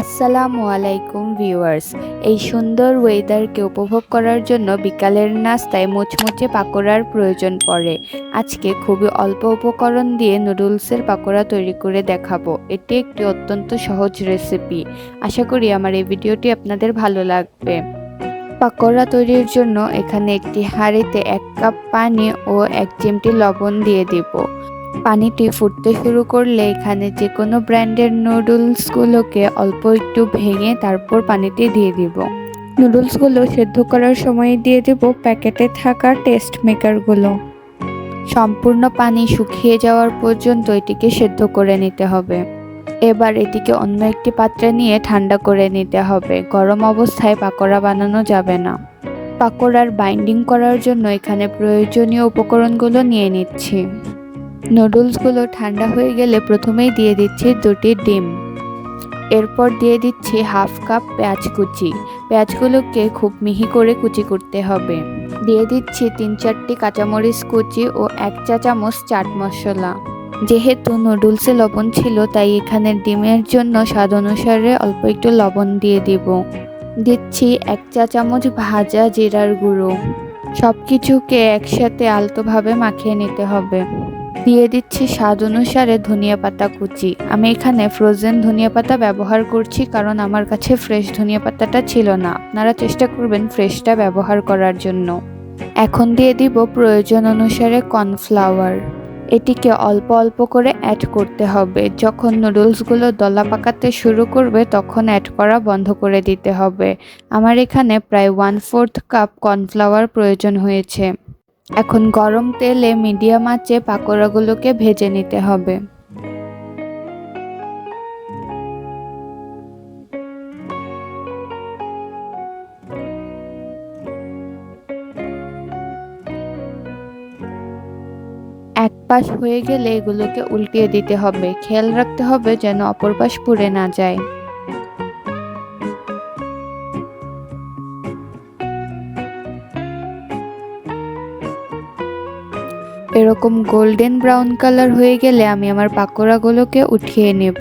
আসসালামু আলাইকুম ভিউয়ার্স। এই সুন্দর ওয়েদারকে উপভোগ করার জন্য বিকালের নাস্তায় মুচমুচে পাকোড়ার প্রয়োজন পড়ে। আজকে খুবই অল্প উপকরণ দিয়ে নুডলসের পাকোড়া তৈরি করে দেখাবো। এটি একটি অত্যন্ত সহজ রেসিপি। আশা করি আমার এই ভিডিওটি আপনাদের ভালো লাগবে। পাকোড়া তৈরির জন্য এখানে একটি হাঁড়িতে এক কাপ পানি ও এক চিমটি লবণ দিয়ে দিব। পানিটি ফুটতে শুরু করলে এখানে যে কোনো ব্র্যান্ডের নুডলসগুলোকে অল্প একটু ভেঙে তারপর পানিতে দিয়ে দিব। নুডলসগুলো সেদ্ধ করার সময় দিয়ে দেব প্যাকেটে থাকা টেস্ট মেকারগুলো। সম্পূর্ণ পানি শুকিয়ে যাওয়ার পর্যন্ত এটিকে সেদ্ধ করে নিতে হবে। এবার এটিকে অন্য একটি পাত্রে নিয়ে ঠান্ডা করে নিতে হবে। গরম অবস্থায় পাকোড়া বানানো যাবে না। পাকোড়ার বাইন্ডিং করার জন্য এখানে প্রয়োজনীয় উপকরণগুলো নিয়ে নিচ্ছি। নুডলসগুলো ঠান্ডা হয়ে গেলে প্রথমেই দিয়ে দিচ্ছি দুটি ডিম। এরপর দিয়ে দিচ্ছি হাফ কাপ পেঁয়াজ কুচি। পেঁয়াজগুলোকে খুব মিহি করে কুচি করতে হবে। দিয়ে দিচ্ছি তিন চারটি কাঁচামরিচ কুচি ও এক চা চামচ চাট মশলা। যেহেতু নুডলসে লবণ ছিল, তাই এখানে ডিমের জন্য স্বাদ অনুসারে অল্প একটু লবণ দিয়ে দিব। দিচ্ছি এক চা চামচ ভাজা জিরার গুঁড়ো। সব কিছুকে একসাথে আলতোভাবে মাখিয়ে নিতে হবে। দিয়ে দিচ্ছি স্বাদ অনুসারে ধনিয়া পাতা কুচি। আমি এখানে ফ্রোজেন ধনিয়া পাতা ব্যবহার করছি কারণ আমার কাছে ফ্রেশ ধনিয়া পাতাটা ছিল না। আপনারা চেষ্টা করবেন ফ্রেশটা ব্যবহার করার জন্য। এখন দিয়ে দিব প্রয়োজন অনুসারে কর্নফ্লাওয়ার এটিকে অল্প অল্প করে অ্যাড করতে হবে। যখন নুডলসগুলো দলা পাকাতে শুরু করবে, তখন অ্যাড করা বন্ধ করে দিতে হবে। আমার এখানে প্রায় ওয়ান ফোর্থ কাপ কর্নফ্লাওয়ার প্রয়োজন হয়েছে। এখন গরম তেলে মিডিয়াম আঁচে পাকোড়াগুলোকে ভেজে নিতে হবে। এক পাশ হয়ে গেলে এগুলোকে উল্টিয়ে দিতে হবে। খেয়াল রাখতে হবে যেন অপর পাশ পুড়ে না যায়। এরকম গোল্ডেন ব্রাউন কালার হয়ে গেলে আমি আমার পাকোড়াগুলোকে উঠিয়ে নেব।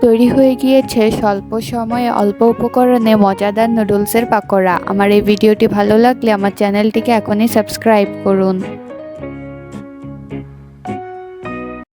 তৈরি হয়ে গিয়েছে স্বল্প সময়ে অল্প উপকরণে মজাদার নুডলসের পাকোড়া। আমার এই ভিডিওটি ভালো লাগলে আমার চ্যানেলটিকে এখনই সাবস্ক্রাইব করুন।